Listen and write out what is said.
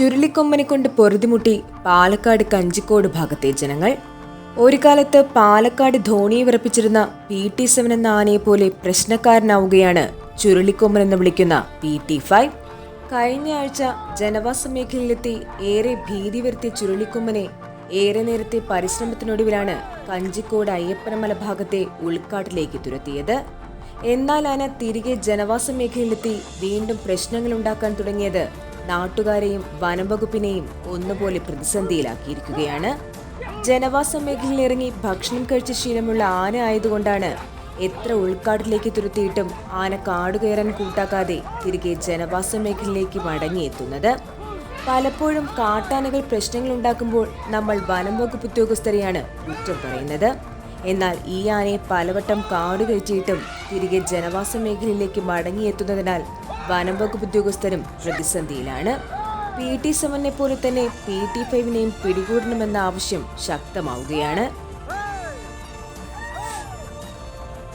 ചുരുളിക്കൊമ്പനെ കൊണ്ട് പൊറുതിമുട്ടി പാലക്കാട് കഞ്ചിക്കോട് ഭാഗത്തെ ജനങ്ങൾ. ഒരു കാലത്ത് പാലക്കാട് ധോണിയെ വിറപ്പിച്ചിരുന്ന പി ടി സെവൻ എന്ന ആനയെ പോലെ പ്രശ്നക്കാരനാവുകയാണ് ചുരുളിക്കൊമ്പൻ എന്ന് വിളിക്കുന്ന പി ടി ഫൈവ്. കഴിഞ്ഞ ആഴ്ച ജനവാസ മേഖലയിലെത്തി ഏറെ ഭീതി വരുത്തിയ ചുരുളിക്കൊമ്പനെ ഏറെ നേരത്തെ പരിശ്രമത്തിനൊടുവിലാണ് കഞ്ചിക്കോട് അയ്യപ്പനമല ഭാഗത്തെ ഉൾക്കാട്ടിലേക്ക് തുരത്തിയത്. എന്നാൽ ആന തിരികെ ജനവാസ മേഖലയിലെത്തി വീണ്ടും പ്രശ്നങ്ങൾ ഉണ്ടാക്കാൻ തുടങ്ങിയത് നാട്ടുകാരെയും വനംവകുപ്പിനെയും ഒന്നുപോലെ പ്രതിസന്ധിയിലാക്കിയിരിക്കുകയാണ്. ജനവാസ മേഖലയിൽ ഇറങ്ങി ഭക്ഷണം കഴിച്ച ശീലമുള്ള ആന ആയതുകൊണ്ടാണ് എത്ര ഉൾക്കാട്ടിലേക്ക് തുരുത്തിയിട്ടും ആന കാടുകയറാൻ കൂട്ടാക്കാതെ തിരികെ ജനവാസ മേഖലയിലേക്ക് മടങ്ങിയെത്തുന്നത്. പലപ്പോഴും കാട്ടാനകൾ പ്രശ്നങ്ങൾ ഉണ്ടാക്കുമ്പോൾ നമ്മൾ വനം വകുപ്പ് ഉദ്യോഗസ്ഥരെയാണ് കുറ്റം പറയുന്നത്. എന്നാൽ ഈ ആനയെ പലവട്ടം കാട് കഴിച്ചിട്ടും തിരികെ ജനവാസ മേഖലയിലേക്ക് മടങ്ങിയെത്തുന്നതിനാൽ വനം വകുപ്പ് ഉദ്യോഗസ്ഥരും പ്രതിസന്ധിയിലാണ്. പി ടി സെവനെ പോലെ തന്നെ പി ടി ഫൈവിനെയും പിടികൂടണമെന്ന ആവശ്യം ശക്തമാവുകയാണ്.